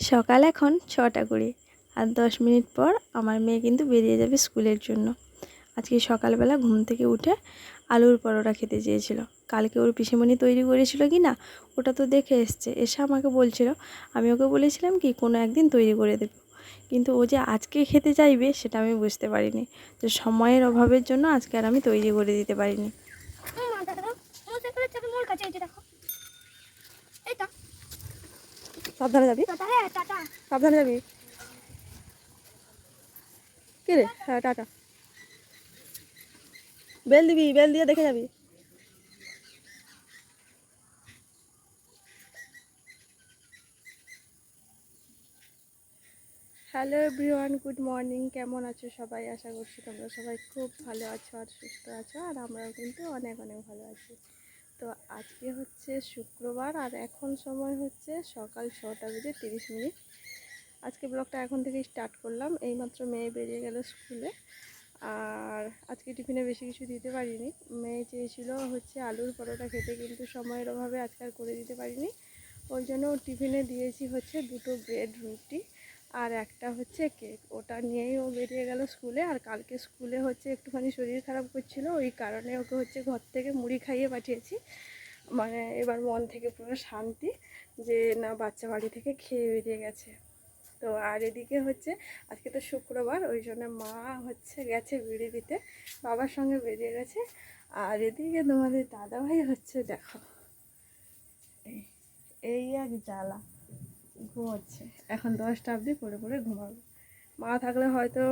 সকাল এখন ছটা কুড়ি আর দশ মিনিট পর আমার মেয়ে কিন্তু বেরিয়ে যাবে স্কুলের জন্য। আজকে সকালবেলা ঘুম থেকে উঠে আলুর পরোটা খেতে চেয়েছিল। কালকে ওর পিসেমণি তৈরি করেছিল কি না, ওটা তো দেখে এসছে। এসে আমাকে বলছিল, আমি ওকে বলেছিলাম কি, কোনো একদিন তৈরি করে দেবো। কিন্তু ও যে আজকে খেতে চাইবে, সেটা আমি বুঝতে পারিনি। তো সময়ের অভাবের জন্য আজকে আর আমি তৈরি করে দিতে পারিনি মা দেখো মোটরসাইকেলের চাবি মোর কাছে এই যে দেখো এইটা সাবধানে যাবি? সাবধানে যাবি? কে রে? হ্যাঁ টাটা। বেল দিবি বেল দিয়ে দেখে যাবি। Hello everyone good morning. কেমন আছো সবাই? আশা করছি তোমরা সবাই খুব ভালো আছো আর সুস্থ আছো আর আমরাও কিন্তু অনেক অনেক ভালো আছি। তো আজকে হচ্ছে শুক্রবার আর এখন সময় হচ্ছে সকাল ছটা বেজে তিরিশ মিনিট। আজকে ব্লগটা এখন থেকে স্টার্ট করলাম। এইমাত্র মেয়ে বেরিয়ে গেল স্কুলে আর আজকে টিফিনে বেশি কিছু দিতে পারিনি। মেয়ে চেয়েছিল হচ্ছে আলুর পরোটা খেতে কিন্তু সময়ের অভাবে আজকে আর করে দিতে পারিনি। ওই জন্য টিফিনে দিয়েছি হচ্ছে দুটো ব্রেড রুটি। আর একটা হচ্ছে কেক। ওটা নিয়েই ও বেরিয়ে গেল স্কুলে আর কালকে স্কুলে হচ্ছে একটুখানি শরীর খারাপ করছিল, ওই কারণে ওকে হচ্ছে ঘর থেকে মুড়ি খাইয়ে পাঠিয়েছি। মানে এবার মন থেকে পুরো শান্তি যে না বাচ্চা বাড়ি থেকে খেয়ে বেরিয়ে গেছে। তো আর এদিকে হচ্ছে আজকে তো শুক্রবার, ওই জন্য মা হচ্ছে গেছে বিড়ি দিতে, বাবার সঙ্গে বেরিয়ে গেছে। আর এদিকে তোমাদের দাদাভাই হচ্ছে দেখো, এই এই এক জ্বালা। ঘুমোচ্ছে। এখন দশটা অবধি পড়ে পড়ে ঘুমাবে। মা থাকলে হয়তো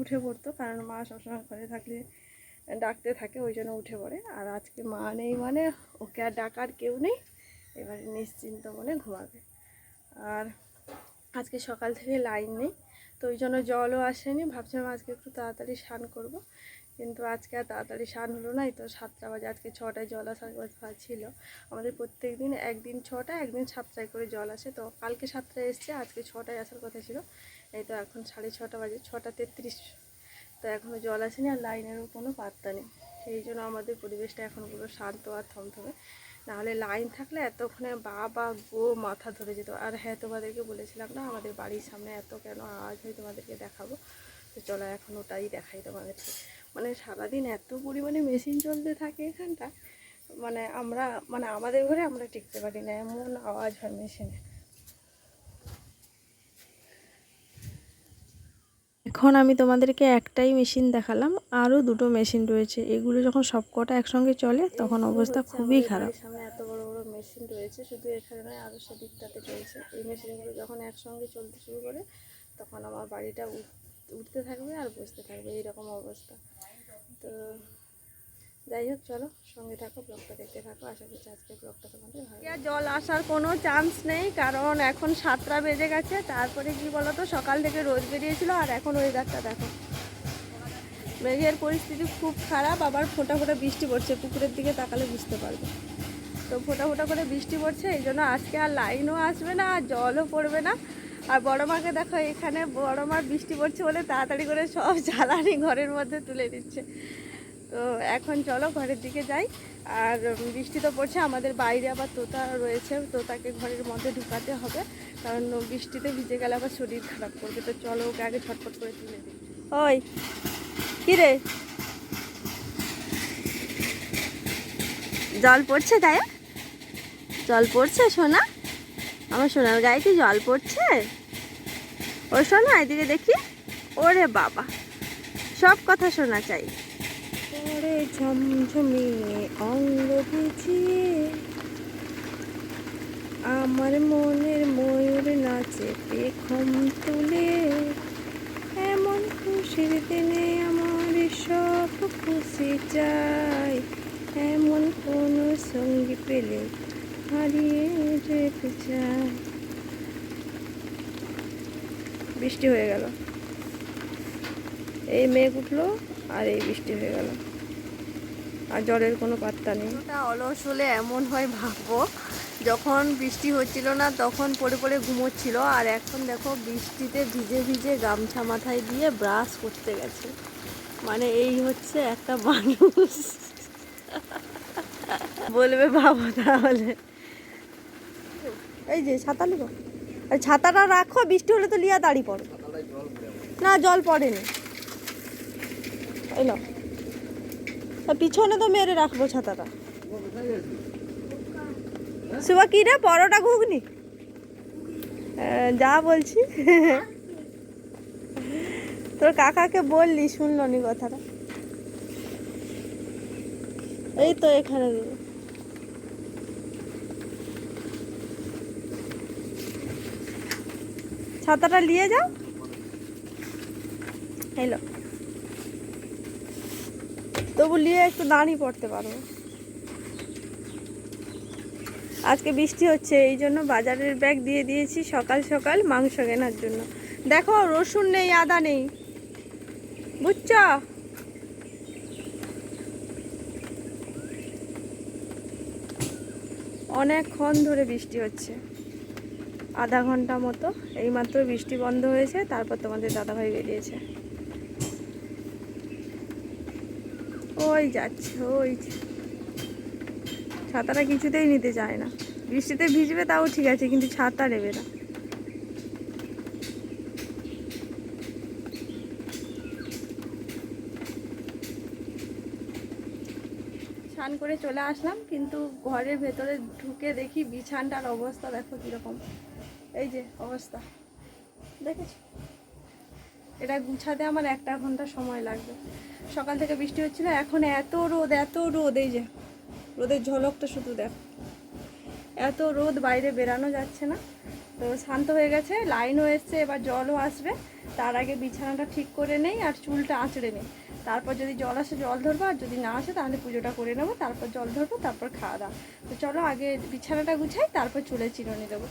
উঠে পড়তো, কারণ মা সবসময় ঘরে থাকলে, ডাকতে থাকে, ওই জন্য উঠে পড়ে। আর আজকে মা নেই মানে ওকে আর ডাকার কেউ নেই। এবারে নিশ্চিন্ত মনে ঘুমাবে। আর আজকে সকাল থেকে লাইন নেই, তো ওই জন্য জলও আসেনি। ভাবছিলাম আজকে একটু তাড়াতাড়ি স্নান করব। কিন্তু আজকে আর তাড়াতাড়ি স্নান হলো না তো সাতটা বাজে, আজকে ছটায় জল আসার কথা ছিল। আমাদের প্রত্যেক দিন একদিন ছটা, একদিন সাতটায় করে জল আসে। তো কালকে সাতটায় এসছে, আজকে ছটায় আসার কথা ছিল। এই তো এখন সাড়ে ছটা বাজে, ছটা তেত্রিশ। তো এখনও জল আসেনি আর লাইনেরও কোনো পাত্তা নেই। সেই জন্য আমাদের পরিবেশটা এখন পুরো শান্ত আর থমথমে। নাহলে লাইন থাকলে এতক্ষণে বা বা গো, মাথা ধরে যেত। আর হ্যাঁ তোমাদেরকে বলেছিলাম না, আমাদের বাড়ির সামনে এত কেন আওয়াজ হয় তোমাদেরকে দেখাবো? তো চলো এখন ওটাই দেখাই তোমাদেরকে। মানে সারাদিন এত পরিমাণে মেশিন চলতে থাকে এখানটা মানে আমরা মানে আমাদের ঘরে আমরা টিকতে পারি না এমন আওয়াজ হয় মেশিনে এখন আমি তোমাদেরকে একটাই মেশিন দেখালাম আরও দুটো মেশিন রয়েছে। এগুলো যখন সব কটা একসঙ্গে চলে তখন অবস্থা খুবই খারাপ। সামনে এত বড় বড় মেশিন রয়েছে শুধু এখানে নয় আরও সেদিকটাতে চলছে এই মেশিনগুলো যখন একসঙ্গে চলতে শুরু করে তখন আমার বাড়িটা উঠতে থাকবে আর বসতে থাকবে, এইরকম অবস্থা। তো যাই হোক, চলো সঙ্গে থাকো, ব্লগটা দেখতে থাকো। আশা করছি আজকে ব্লগটা তোমাদের ভালো। জল আসার কোনো চান্স নেই, কারণ এখন সাতটা বেজে গেছে। তারপরে কি বলতো, সকাল থেকে রোদ বেরিয়েছিল আর এখন ওয়েদারটা দেখো। মেঘের পরিস্থিতি খুব খারাপ, আবার ফোটা ফোটা বৃষ্টি পড়ছে, পুকুরের দিকে তাকালে বুঝতে পারবে। তো ফোটা ফোটা করে বৃষ্টি পড়ছে, এই জন্য আজকে আর লাইনও আসবে না, আর জলও পড়বে না। আর বড় মাকে দেখো, এখানে বড় মা বৃষ্টি পড়ছে বলে তাড়াতাড়ি করে সব জ্বালানি ঘরের মধ্যে তুলে দিচ্ছে। তো এখন চলো ঘরের দিকে যাই। আর বৃষ্টি তো পড়ছে, আমাদের বাইরে আবার তোতা রয়েছে, তোতাকে ঘরের মধ্যে ঢুকাতে হবে। কারণ বৃষ্টিতে ভিজে গেলে আবার শরীর খারাপ করবে। তো চলো ওকে আগে ছটফট করে তুলে দিই। ওই, কী রে? জল পড়ছে গায়ে? জল পড়ছে সোনা? আমার সোনার গায়ে কি জল পড়ছে? ও শোনা, এদিকে দেখি। ওরে বাবা, সব কথা শোনা চাই। পরে ঝমঝমিয়ে অঙ্গ ভিজিয়ে আমার মনের ময়ূর নাচে পেখম তুলে। এমন খুশির দিনে আমার সব খুশি চাই। এমন কোনো সঙ্গী পেলে হারিয়ে যেতে চাই। বৃষ্টি হয়ে গেল। এই মেঘ উঠল আর এই বৃষ্টি হয়ে গেল। আর জলের কোনো পাত্তা নেই। ওটা অলস হলে এমন হয় ভাববো যখন বৃষ্টি হচ্ছিল না তখন পড়ে পড়ে ঘুমোচ্ছিল। আর এখন দেখো বৃষ্টিতে ভিজে ভিজে গামছা মাথায় দিয়ে ব্রাশ করতে গেছে। মানে এই হচ্ছে একটা মানুষ। বলবে বাবা তাহলে। এই যে আর ছাতাটা রাখো, বৃষ্টি হলে তো লিয়া দাঁড়িয়ে পড়ো না, জল পড়েনি। এলো পিছনে তো মেরে রাখব ছাতাটা। সুবা কি রে, পরোটা ঘুগনি? যা বলছি। তোর কাকাকে বললি, শুনলো নি কথাটা। এই তো এখানে দিদি ছাতাটা নিয়ে যাও। এলো। তবু নিয়ে একটু দাঁড়িয়ে পড়তে পারব আজকে বৃষ্টি হচ্ছে, এই জন্য বাজারের ব্যাগ দিয়ে দিয়েছি সকাল সকাল মাংস কেনার জন্য। দেখো, রসুন নেই, আদা নেই। বুঝছ? অনেকক্ষণ ধরে বৃষ্টি হচ্ছে। আধা ঘণ্টা মতো। এইমাত্র বৃষ্টি বন্ধ হয়েছে, তারপর তোমাদের দাদাভাই বেরিয়েছে। ওই যাচ্ছে, ওই ছাতাটা কিছুতেই নিতে চায় না। বৃষ্টিতে ভিজবে তাও ঠিক আছে, কিন্তু ছাতা নেবে না। স্নান করে চলে আসলাম, কিন্তু ঘরের ভেতরে ঢুকে দেখি বিছানটার অবস্থা দেখো কীরকম। এই যে অবস্থা। দেখেছ? এটা গুছাতে আমার একটা ঘণ্টা সময় লাগবে। সকাল থেকে বৃষ্টি হচ্ছিল, এখন এত রোদ এত রোদ, এই যে রোদের ঝলকটা শুধু দেখ। এত রোদ, বাইরে বেরানো যাচ্ছে না। তো শান্ত হয়ে গেছে, লাইনও এসছে, এবার জলও আসবে। তার আগে বিছানাটা ঠিক করে নেই আর চুলটা আঁচড়ে নেই। তারপর যদি জল আসে, জল ধরবো, আর যদি না আসে, তাহলে পুজোটা করে নেব, তারপর জল ধরবো, তারপর খাওয়া দাওয়া। তো চলো আগে বিছানাটা গুছাই, তারপর চুলে চিরুনি দেবো।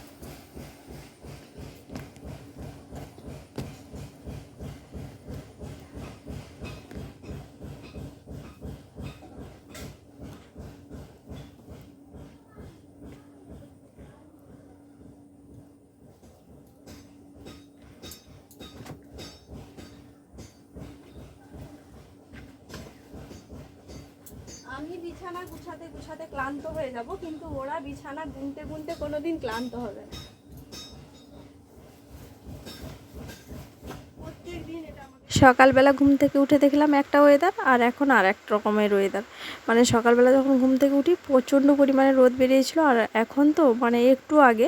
আমি বিছানা গুছাতে গুছাতে ক্লান্ত হয়ে যাব, কিন্তু ওরা বিছানা গুনতে গুনতে কোনোদিন ক্লান্ত হবে না। সকালবেলা ঘুম থেকে উঠে দেখলাম একটা ওয়েদার আর এখন আর এক রকমের ওয়েদার মানে সকালবেলা যখন ঘুম থেকে উঠি, প্রচণ্ড পরিমাণে রোদ বেরিয়েছিল আর এখন তো মানে একটু আগে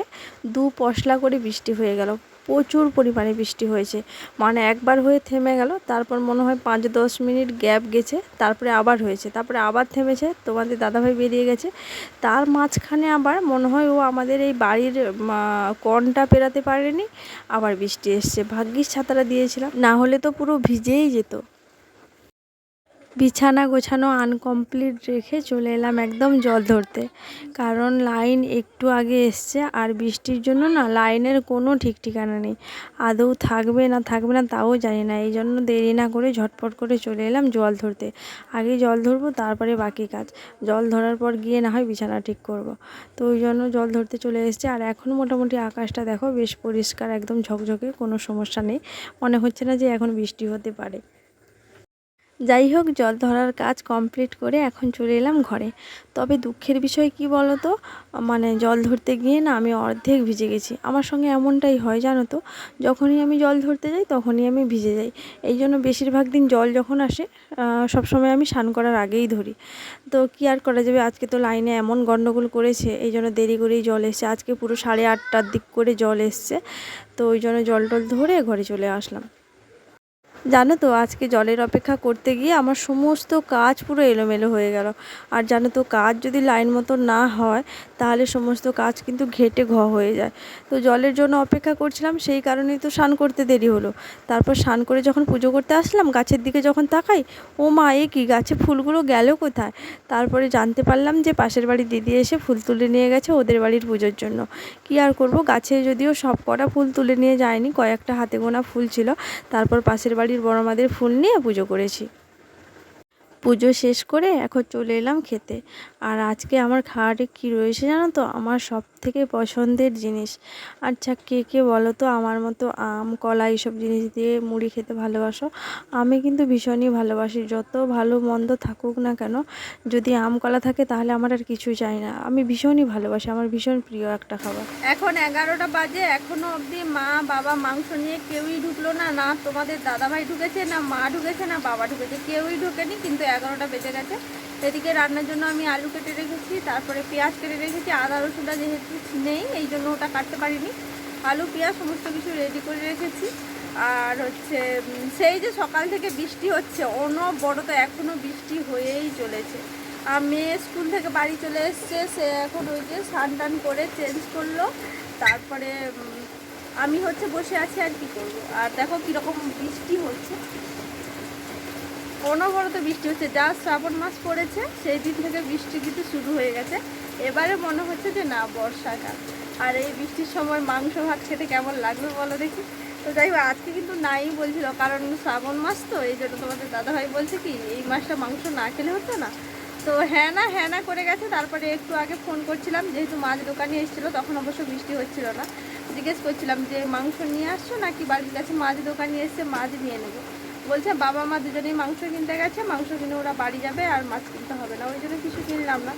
দু পশলা করে বৃষ্টি হয়ে গেল। প্রচুর পরিমাণে বৃষ্টি হয়েছে। মানে একবার হয়ে থেমে গেল, তারপর মনে হয় পাঁচ দশ মিনিট গ্যাপ গেছে, তারপরে আবার হয়েছে। তারপরে আবার থেমেছে, তোমাদের দাদাভাই বেরিয়ে গেছে। তার মাঝখানে আবার মনে হয় ও আমাদের এই বাড়ির কনটা পেরাতে পারেনি, আবার বৃষ্টি এসছে। ভাগ্যিস ছাতাটা দিয়েছিলাম। না হলে তো পুরো ভিজেই যেত। বিছানা গোছানো আনকমপ্লিট রেখে চলে এলাম একদম জল ধরতে। কারণ লাইন একটু আগে এসছে আর বৃষ্টির জন্য না লাইনের কোনো ঠিক ঠিকানা নেই। আদৌ থাকবে না থাকবে না তাও জানি না। এই জন্য দেরি না করে ঝটপট করে চলে এলাম জল ধরতে। আগে জল ধরবো, তারপরে বাকি কাজ। জল ধরার পর গিয়ে না হয় বিছানা ঠিক করব। তো ওই জন্য জল ধরতে চলে এসছে। আর এখন মোটামুটি আকাশটা দেখো বেশ পরিষ্কার, একদম ঝকঝকে, কোনো সমস্যা নেই। মনে হচ্ছে না যে এখন বৃষ্টি হতে পারে। যাই হোক জল ধরার কাজ কমপ্লিট করে এখন চলে এলাম ঘরে। তবে দুঃখের বিষয় কি বলো তো মানে জল ধরতে গিয়ে না আমি অর্ধেক ভিজে গেছি। আমার সঙ্গে এমনটাই হয়, জানো তো? যখনই আমি জল ধরতে যাই, তখনই আমি ভিজে যাই। এই জন্য বেশিরভাগ দিন জল যখন আসে সবসময় আমি স্নান করার আগেই ধরি। তো কি আর করা যাবে? আজকে তো লাইনে এমন গণ্ডগোল করেছে, এই জন্য দেরি করেই জল এসছে। আজকে পুরো সাড়ে আটটার দিক করে জল এসছে। তো ওই জন্য জল টল ধরে ঘরে চলে আসলাম। জানো তো, আজকে জলের অপেক্ষা করতে গিয়ে আমার সমস্ত কাজ পুরো এলোমেলো হয়ে গেল। আর জানো তো, কাজ যদি লাইন মতো না হয়, তাহলে সমস্ত কাজ কিন্তু ঘেটে ঘ হয়ে যায়। তো জলের জন্য অপেক্ষা করছিলাম, সেই কারণেই তো স্নান করতে দেরি হলো। তারপর স্নান করে যখন পুজো করতে আসলাম, গাছের দিকে যখন তাকাই, ও মা, এ কি গাছে ফুলগুলো গেল কোথায়? তারপরে জানতে পারলাম যে পাশের বাড়ির দিদি এসে ফুল তুলে নিয়ে গেছে ওদের বাড়ির পুজোর জন্য। কি আর করব, গাছে যদিও সব কটা ফুল তুলে নিয়ে যায়নি, কয়েকটা হাতে গোনা ফুল ছিল। তারপর পাশের বাড়ির বড় মাদের ফুল নিয়ে পুজো করেছি। পুজো শেষ করে এখন চলে এলাম খেতে। আর আজকে আমার খাওয়ারে কী রয়েছে জানো তো? আমার সব থেকে পছন্দের জিনিস। আচ্ছা কে কে বলো তো? আমার মতো আম, কলা এইসব জিনিস দিয়ে মুড়ি খেতে ভালোবাসো। আমি কিন্তু ভীষণই ভালোবাসি। যত ভালো মন্দ থাকুক না কেন, যদি আম, কলা থাকে তাহলে আমার আর কিছু চাই না। আমি ভীষণই ভালোবাসি। আমার ভীষণ প্রিয় একটা খাবার। এখন এগারোটা বাজে। এখনও অবধি মা, বাবা মাংস নিয়ে কেউই ঢুকলো না। না তোমাদের দাদাভাই ঢুকেছে, না মা ঢুকেছে, না বাবা ঢুকেছে। কেউই ঢুকেনি, কিন্তু এগারোটা বেজে গেছে। এদিকে রান্নার জন্য আমি আলু কেটে রেখেছি, তারপরে পেঁয়াজ কেটে রেখেছি, আদা, রসুনটা যেহেতু নেই, এই জন্য ওটা কাটতে পারিনি। আলু, পেঁয়াজ সমস্ত কিছু রেডি করে রেখেছি। আর হচ্ছে সেই যে সকাল থেকে বৃষ্টি হচ্ছে, অনবরত এখনও বৃষ্টি হয়েই চলেছে। আর মেয়ে স্কুল থেকে বাড়ি চলে এসছে, সে এখন ওই যে স্নান টান করে চেঞ্জ করল। তারপরে আমি হচ্ছে বসে আছি আর কি করব। আর দেখো কীরকম বৃষ্টি হচ্ছে। অনবরত বৃষ্টি হচ্ছে, যা শ্রাবণ মাস পড়েছে, সেই দিন থেকে বৃষ্টি কিন্তু শুরু হয়ে গেছে। এবারে মনে হচ্ছে যে না বর্ষাকাল আর এই বৃষ্টির সময় মাংস, ভাত খেতে কেমন লাগবে বলো দেখি। তো যাই হোক, আজকে কিন্তু নাই বলছিল, কারণ শ্রাবণ মাস তো, এই জন্য তোমাদের দাদাভাই বলছে কি, এই মাসটা মাংস না খেলে হতো না। তো হ্যাঁ না হ্যাঁ না করে গেছে, তারপরে একটু আগে ফোন করছিলাম, যেহেতু মাছ দোকানে এসেছিল, তখন অবশ্য বৃষ্টি হচ্ছিল না। জিজ্ঞেস করছিলাম যে, মাংস নিয়ে আসছো নাকি বাড়ির কাছে মাছ দোকানে এসছে মাছ নিয়ে নেব? বলছে, বাবা মা দুজনেই মাংস কিনতে গেছে, মাংস কিনে ওরা বাড়ি যাবে আর মাছ কিনতে হবে না। ওই জন্য কিছু কিনলাম না।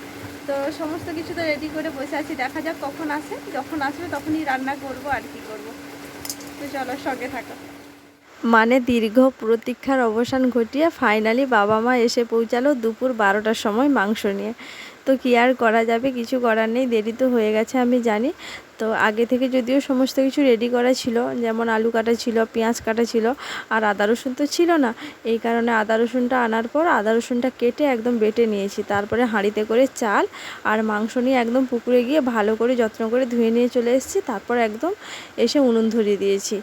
তো সমস্ত কিছু তো রেডি করে বসে আছি। দেখা যাক কখন আসে। যখন আসবে তখনই রান্না করব আর কি করব। তো চলো, সঙ্গে থাকো। মানে দীর্ঘ প্রতীক্ষার অবসান ঘটিয়ে ফাইনালি বাবা মা এসে পৌঁছালো দুপুর বারোটার সময় মাংস নিয়ে। তো কি আর করা যাবে? কিছু করার নেই, দেরি তো হয়ে গেছে আমি জানি। তো আগে থেকে যদিও সমস্ত কিছু রেডি করা ছিল, যেমন আলু কাটা ছিল, পেঁয়াজ কাটা ছিল, আর আদা রসুন তো ছিল না। এই কারণে আদা রসুনটা আনার পর আদা রসুনটা কেটে একদম বেটে নিয়েছি। তারপরে হাঁড়িতে করে চাল আর মাংস নিয়ে একদম পুকুরে গিয়ে ভালো করে যত্ন করে ধুয়ে নিয়ে চলে এসেছি। তারপর একদম এসে উনুন ধরিয়ে দিয়েছি।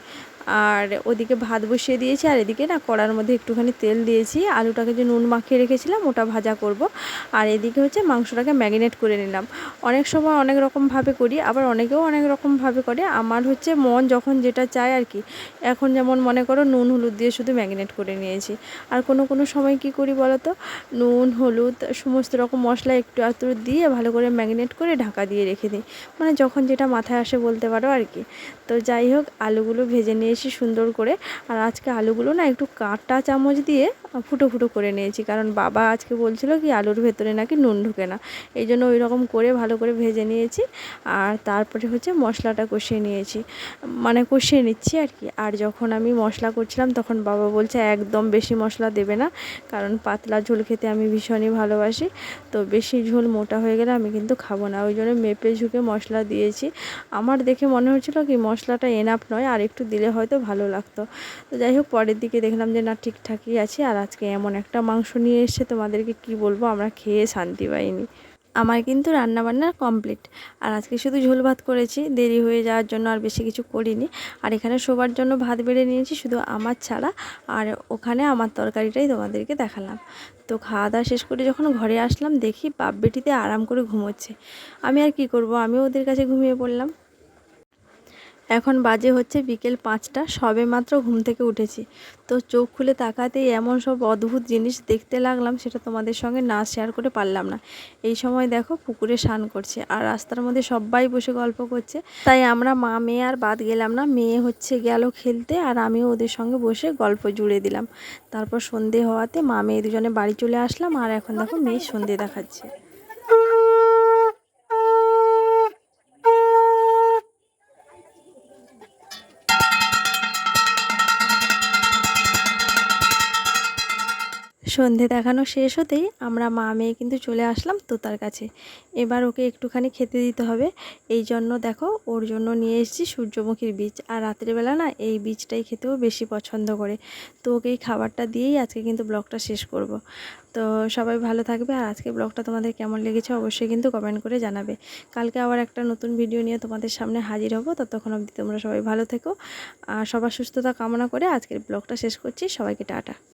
আর ওদিকে ভাত বসিয়ে দিয়েছি, আর এদিকে না কড়ার মধ্যে একটুখানি তেল দিয়েছি। আলুটাকে যে নুন মাখিয়ে রেখেছিলাম, ওটা ভাজা করব। আর এদিকে হচ্ছে মাংসটাকে ম্যাগিনেট করে নিলাম। অনেক সময় অনেক রকমভাবে করি, আবার অনেকেও অনেক রকমভাবে করে। আমার হচ্ছে মন যখন যেটা চায় আর কি, এখন যেমন মনে করো নুন, হলুদ দিয়ে শুধু ম্যাগিনেট করে নিয়েছি। আর কোনো কোনো সময় কি করি বলো তো নুন, হলুদ, সমস্ত রকম মশলা একটু একটু দিয়ে ভালো করে ম্যাগিনেট করে ঢাকা দিয়ে রেখে দিই। মানে যখন যেটা মাথায় আসে বলতে পারো আর কি। তো যাই হোক, আলুগুলো ভেজে নিয়েছি সুন্দর করে, আর আজকে আলুগুলো না একটু কাঁটা চামচ দিয়ে ফুটো ফুটো করে নিয়েছি। কারণ বাবা আজকে বলছিল কি, আলুর ভেতরে নাকি নুন ঢুকে না। এই জন্য ওই রকম করে ভালো করে ভেজে নিয়েছি। আর তারপরে হচ্ছে মশলাটা কষিয়ে নিয়েছি। মানে কষিয়ে নিচ্ছি আর কি। আর যখন আমি মশলা করছিলাম, তখন বাবা বলছে, একদম বেশি মশলা দেবে না। কারণ পাতলা ঝোল খেতে আমি ভীষণই ভালোবাসি। তো বেশি ঝোল মোটা হয়ে গেলে আমি কিন্তু খাব না। ওই জন্য মেপে ঝুঁকে মশলা দিয়েছি। আমার দেখে মনে হচ্ছিল কি, মশলাটা এনাফ নয়। আর একটু দিলে হয়তো ভালো লাগতো। তো যাই হোক, পরের দিকে দেখলাম যে, না, ঠিকঠাকই আছে। আর আজকে এমন একটা মাংস নিয়ে এসছে, তোমাদেরকে কি বলব? আমরা খেয়ে শান্তি পাইনি। আমার কিন্তু রান্নাবান্না কমপ্লিট। আর আজকে শুধু ঝোল ভাত করেছি। দেরি হয়ে যাওয়ার জন্য আর বেশি কিছু করিনি। আর এখানে সবার জন্য ভাত বেড়ে নিয়েছি, শুধু আমার ছাড়া। আর ওখানে আমার তরকারিটাই তোমাদেরকে দেখালাম। তো খাওয়া দাওয়া শেষ করে যখন ঘরে আসলাম, দেখি বাপ বেটিতে আরাম করে ঘুমোচ্ছে। আমি আর কি করব? আমিও ওদের কাছে ঘুমিয়ে পড়লাম। এখন বাজে হচ্ছে বিকেল পাঁচটা, সবে মাত্র ঘুম থেকে উঠেছি। তো চোখ খুলে তাকাতেই এমন সব অদ্ভুত জিনিস দেখতে লাগলাম, সেটা তোমাদের সঙ্গে না শেয়ার করে পারলাম না। এই সময় দেখো পুকুরে স্নান করছে আর রাস্তার মধ্যে সবাই বসে গল্প করছে। তাই আমরা মা, মেয়ে আর বাদ গেলাম না, মেয়ে হচ্ছে গেল খেলতে আর আমিও ওদের সঙ্গে বসে গল্প জুড়ে দিলাম। তারপর সন্ধে হওয়াতে মা, মেয়ে দুজনে বাড়ি চলে আসলাম আর এখন দেখো মেয়ে সন্ধে দেখাচ্ছে। সন্ধে দেখানো শেষ হতেই আমরা মা মেয়ে কিন্তু চলে আসলাম তোতার কাছে। এবার ওকে একটুখানি খেতে দিতে হবে। এই জন্য দেখো, ওর জন্য নিয়ে এসেছি সূর্যমুখীর বীজ। আর রাত্রিবেলা না, এই বীজটাই খেতেও বেশি পছন্দ করে। তো ওকে এই খাবারটা দিয়েই আজকে কিন্তু ব্লগটা শেষ করব। তো সবাই ভালো থাকবে। আর আজকে ব্লগটা তোমাদের কেমন লেগেছে অবশ্যই কিন্তু কমেন্ট করে জানাবে। কালকে আবার একটা নতুন ভিডিও নিয়ে তোমাদের সামনে হাজির হব। ততক্ষণ অবধি তোমরা সবাই ভালো থেকো। আর সবার সুস্থতা কামনা করে আজকের ব্লগটা শেষ করছি। সবাইকে টাটা।